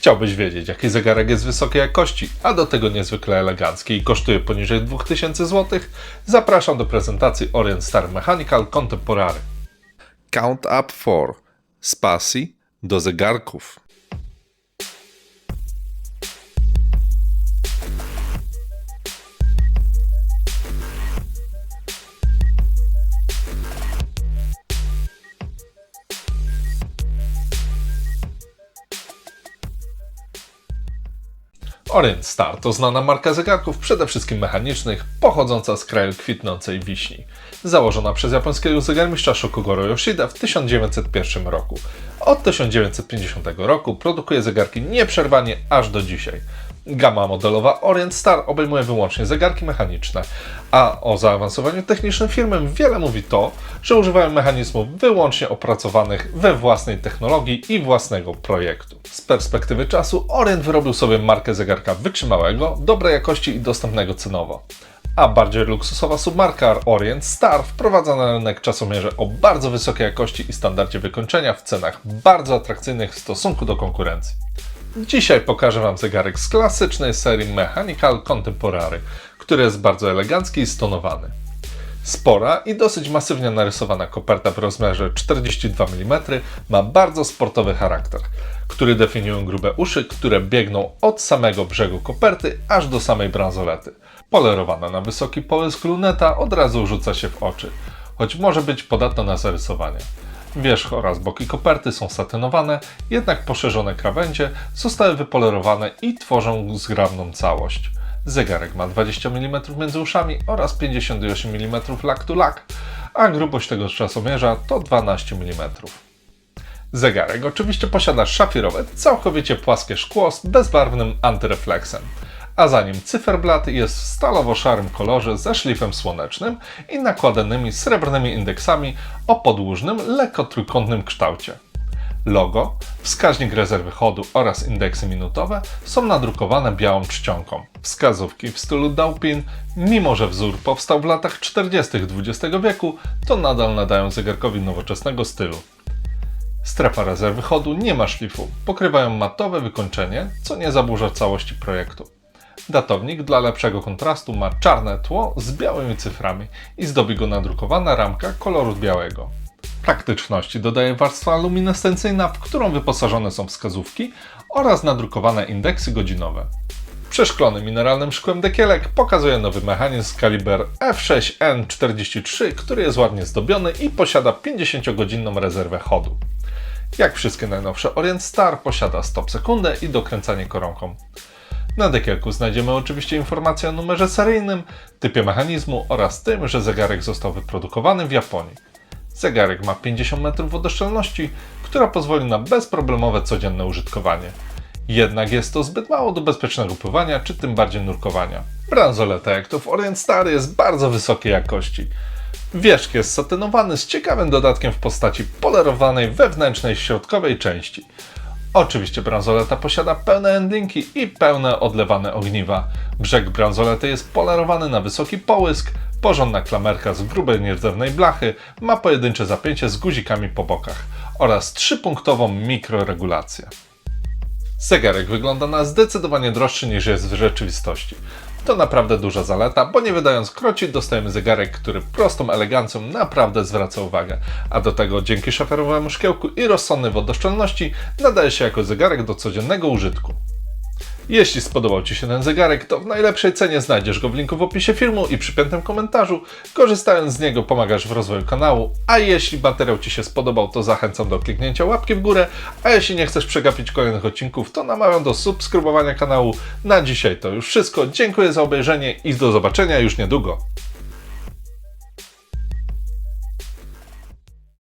Chciałbyś wiedzieć, jaki zegarek jest wysokiej jakości, a do tego niezwykle elegancki i kosztuje poniżej 2000 zł? Zapraszam do prezentacji Orient Star Mechanical Contemporary. Count Up 4 z do zegarków. Orient Star to znana marka zegarków, przede wszystkim mechanicznych, pochodząca z kraju kwitnącej wiśni. Założona przez japońskiego zegarmistrza Shokugoro Yoshida w 1901 roku. Od 1950 roku produkuje zegarki nieprzerwanie aż do dzisiaj. Gama modelowa Orient Star obejmuje wyłącznie zegarki mechaniczne, a o zaawansowaniu technicznym firmy wiele mówi to, że używają mechanizmów wyłącznie opracowanych we własnej technologii i własnego projektu. Z perspektywy czasu Orient wyrobił sobie markę zegarka wytrzymałego, dobrej jakości i dostępnego cenowo. A bardziej luksusowa submarka Orient Star wprowadza na rynek czasomierze o bardzo wysokiej jakości i standardzie wykończenia w cenach bardzo atrakcyjnych w stosunku do konkurencji. Dzisiaj pokażę Wam zegarek z klasycznej serii Mechanical Contemporary, który jest bardzo elegancki i stonowany. Spora i dosyć masywnie narysowana koperta w rozmiarze 42 mm ma bardzo sportowy charakter, który definiują grube uszy, które biegną od samego brzegu koperty aż do samej bransolety. Polerowana na wysoki połysk luneta od razu rzuca się w oczy, choć może być podatna na zarysowanie. Wierzch oraz boki koperty są satynowane, jednak poszerzone krawędzie zostały wypolerowane i tworzą zgrabną całość. Zegarek ma 20 mm między uszami oraz 58 mm lak to lak, a grubość tego czasomierza to 12 mm. Zegarek oczywiście posiada szafirowe, całkowicie płaskie szkło z bezbarwnym antyrefleksem, a za nim cyferblat jest w stalowo-szarym kolorze ze szlifem słonecznym i nakładanymi srebrnymi indeksami o podłużnym, lekko trójkątnym kształcie. Logo, wskaźnik rezerwy chodu oraz indeksy minutowe są nadrukowane białą czcionką. Wskazówki w stylu Daupin, mimo że wzór powstał w latach 40. XX wieku, to nadal nadają zegarkowi nowoczesnego stylu. Strefa rezerwy chodu nie ma szlifu, pokrywają matowe wykończenie, co nie zaburza całości projektu. Datownik dla lepszego kontrastu ma czarne tło z białymi cyframi i zdobi go nadrukowana ramka koloru białego. Praktyczności dodaje warstwa luminescencyjna, w którą wyposażone są wskazówki oraz nadrukowane indeksy godzinowe. Przeszklony mineralnym szkłem dekielek pokazuje nowy mechanizm kaliber F6N43, który jest ładnie zdobiony i posiada 50-godzinną rezerwę chodu. Jak wszystkie najnowsze Orient Star posiada stop sekundę i dokręcanie koronką. Na dekielku znajdziemy oczywiście informację o numerze seryjnym, typie mechanizmu oraz tym, że zegarek został wyprodukowany w Japonii. Zegarek ma 50 metrów wodoszczelności, która pozwoli na bezproblemowe codzienne użytkowanie. Jednak jest to zbyt mało do bezpiecznego pływania, czy tym bardziej nurkowania. Bransoleta, jak to w Orient Star, jest bardzo wysokiej jakości. Wierzch jest satynowany z ciekawym dodatkiem w postaci polerowanej wewnętrznej środkowej części. Oczywiście bransoleta posiada pełne endlinki i pełne odlewane ogniwa. Brzeg bransolety jest polerowany na wysoki połysk, porządna klamerka z grubej nierdzewnej blachy, ma pojedyncze zapięcie z guzikami po bokach oraz trzypunktową mikroregulację. Zegarek wygląda na zdecydowanie droższy niż jest w rzeczywistości. To naprawdę duża zaleta, bo nie wydając kroci dostajemy zegarek, który prostą elegancją naprawdę zwraca uwagę, a do tego dzięki szaferowemu szkiełku i rozsądnej wodoszczelności nadaje się jako zegarek do codziennego użytku. Jeśli spodobał Ci się ten zegarek, to w najlepszej cenie znajdziesz go w linku w opisie filmu i przypiętym komentarzu. Korzystając z niego pomagasz w rozwoju kanału, a jeśli materiał Ci się spodobał, to zachęcam do kliknięcia łapki w górę, a jeśli nie chcesz przegapić kolejnych odcinków, to namawiam do subskrybowania kanału. Na dzisiaj to już wszystko. Dziękuję za obejrzenie i do zobaczenia już niedługo.